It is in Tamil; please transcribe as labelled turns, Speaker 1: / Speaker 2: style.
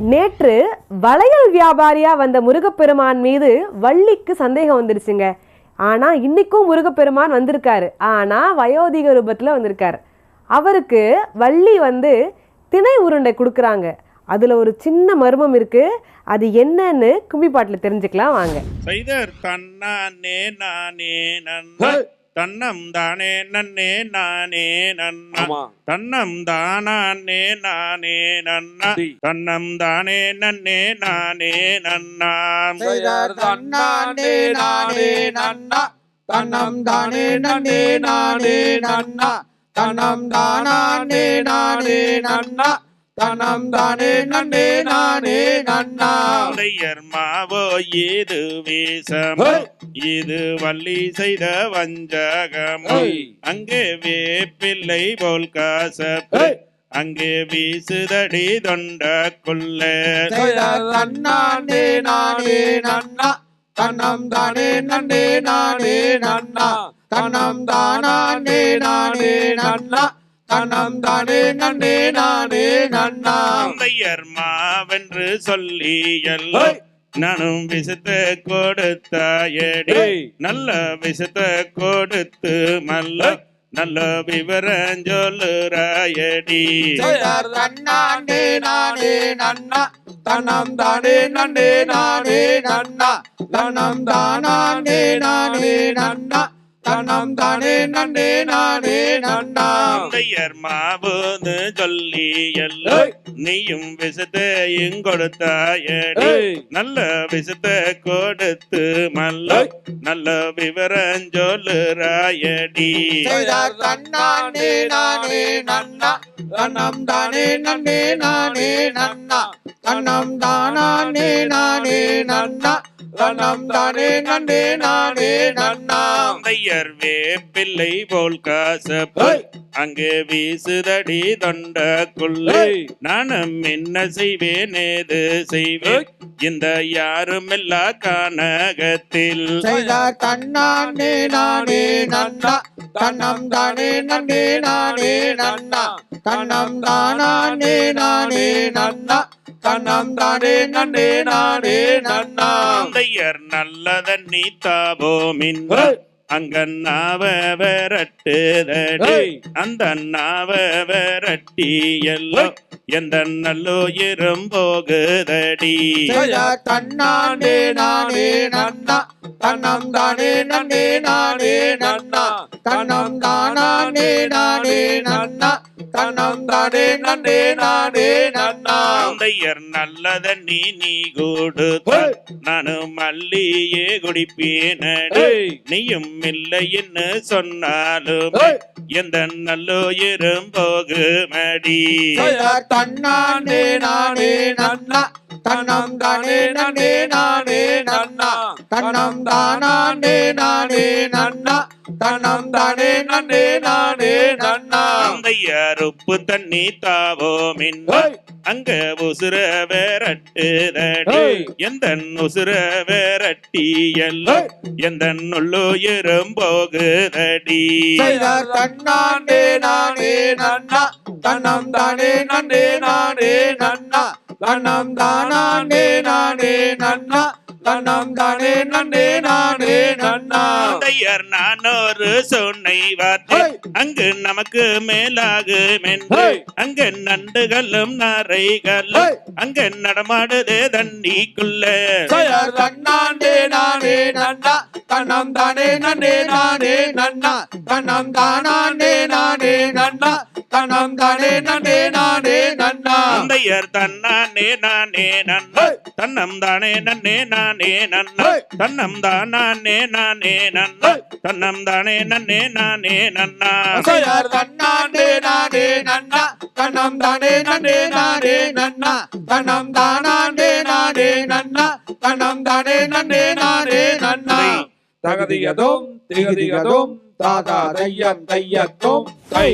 Speaker 1: நேற்று வளையல் வியாபாரியா வந்த முருகப்பெருமான் மீது வள்ளிக்கு சந்தேகம் வந்துடுச்சுங்க ஆனா இன்னைக்கும் முருகப்பெருமான் வந்திருக்காரு. ஆனா வயோதிக ரூபத்துல வந்திருக்காரு. அவருக்கு வள்ளி வந்து திணை உருண்டை கொடுக்குறாங்க. அதுல ஒரு சின்ன மர்மம் இருக்கு. அது என்னன்னு கும்மி பாட்டுல தெரிஞ்சுக்கலாம் வாங்க.
Speaker 2: தன்னம் தானே நன்னே நானே நன்னா. தன்னம் தானே நானே நன்னா. தன்னம் தானே நன்னே நானே நன்னா.
Speaker 3: தன்னானே நானே நன்னா. தன்னம் தானே நன்னே நானே நன்னா. தன்னம் தானே நானே நன்னா. தன்னம் தானே நன்னே நானே நன்னா.
Speaker 2: தையர் மாவோ இது வேஷம்! இது வள்ளி செய்த வஞ்சகமோ! அங்கே வேப்பிள்ளை போல் காசப்பு! அங்கே வீசுதடி தொண்ட கொள்ள.
Speaker 3: தன்னானே நானே நன்னா. தன்னம் தானே நன்னே நானே நன்னா. தன்னம் தானே நானே நன்னா. தன்னம் தானே நன்னே நானே நன்னா.
Speaker 2: தையர் மாவென்று சொல்லி! எல்லாம் நானும் விசத்த கொடுத்தாயடி! நல்ல விசத்த கொடுத்து மல்ல நல்ல விவரம் சொல்லுறாயடி.
Speaker 3: தன்னானே நானே நன்னா. தன்னம் தானே நன்னே நானே நன்னா. தன்னம் தானே நானே நன்னா. தன்னம் தானே நன்னே நானே நன்னா.
Speaker 2: தையர் மாவுன்னு சொல்லி எல்லாம்
Speaker 3: ஹேய்!
Speaker 2: நீயும் விசத்தையும் கொடுத்தாயடி! நல்ல விசத்த கொடுத்து மல்ல! நல்ல விவரம் சொல்லுறாயடி
Speaker 3: தன்னானே நானே நன்னா. தன்னம் தானே நன்னே நானே நன்னா. தன்னம் தானே நானே நன்னா. தன்னம் தானே நன்னே நானே நன்னா
Speaker 2: தையர் வேப்பிள்ளை போல் காசப்பு! அங்கே வீசுதடி தொண்டக்குள்ள
Speaker 3: ஹேய்!
Speaker 2: நானும் என்ன செய்வேன் ஏது செய்வேன்? இந்த யாருமில்லா கானகத்தில்?
Speaker 3: செய்தார் தன்னானே நானே நன்னா. தன்னம் தானே நன்னே நானே நன்னா. தன்னம் தானே நானே நன்னா. தன்னம் தானே நன்னே நானே நன்னா.
Speaker 2: தையர் நல்லதன்னி தாபோமின்
Speaker 3: ஹேய்!
Speaker 2: அங்க நாவ விரட்டுதடி! அந்த நாவ விரட்டி எல்லாம் எந்த நல்லுயிரும் போகுதடி
Speaker 3: தன்னானே நானே நன்னா. தன்னம் தானே நன்னே நானே நன்னா. தன்னம் தானே நானே நன்னா. தன்னம் தானே நன்னே நானே நன்னா.
Speaker 2: தையர் நல்லதன்னி நீ கொடுத்த! நானும் மல்லியே குடிப்பேனடி! நீயும் இல்லைன்னு சொன்னாலும்! எந்த நல்லுயிரும் போகுமடி.
Speaker 3: தன்னானே நானே நன்னா. தன்னம் தானே நன்னே நானே நன்னா. தன்னம் தானே நானே நன்னா. தன்னம் தானே நன்னே நானே நன்னா.
Speaker 2: தையர் உப்பு தண்ணி தாவோமின்
Speaker 3: ஹேய்!
Speaker 2: அங்க உசுர விரட்டுதடி! எந்த உசுர விரட்டி எல்லாம் எந்த உள்ளுயிரும் போகுதடி.
Speaker 3: செய்தார் தன்னானே நானே நன்னா. தன்னம் தானே நன்னே நானே நன்னா. தன்னம் தானே நானே நன்னா. தன்னம் தானே நன்னே நானே நன்னா.
Speaker 2: தையர் நான் ஒரு சொன்னை வார்த்தை! அங்கு நமக்கு மேலாகும் என்று! அங்க நண்டுகளும் நரைகளும்! அங்க நடமாடுதே தண்ணிக்குள்ள.
Speaker 3: தன்னானே நானே நன்னா தன்னம் தானே நன்னே நானே நன்னா தன்னம் தானே நானே நன்னா தன்னம் தானே நன்னே நானே நன்னா.
Speaker 2: தையர் தன்னானே நானே நன்னா! தன்னம் தானே நன்னே நானே நன்னா! தன்னம் தானே நானே நன்னா. தன்னம் தானே நன்னே நானே நன்னா.
Speaker 3: செய்தார் தன்னானே நானே நன்னா. தன்னம் தானே நன்னே நானே நன்னா. தன்னம் தானே நானே நன்னா. தன்னம் தானே நன்னே நானே நன்னா. தகதியதும் திகதியதும் தாதா தையம் தையத்தும் தை